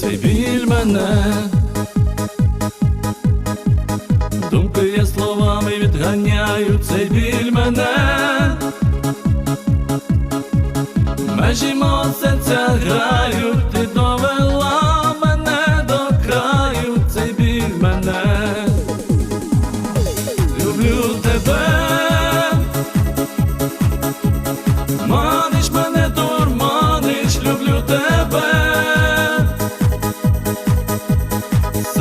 Цей біль мене, думки я словами відганяю, цей біль мене, межі мого серця грають,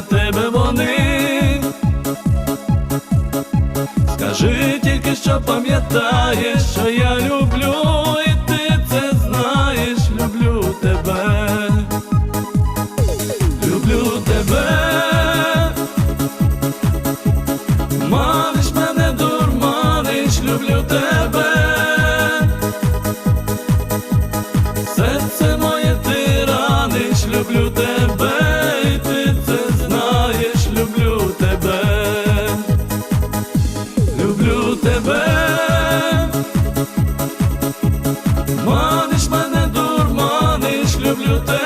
тебе вони. Скажи тільки, що пам'ятаєш, що я люблю, і ти це знаєш, люблю тебе, люблю тебе, маниш мене, дурманиш, люблю тебе. o teu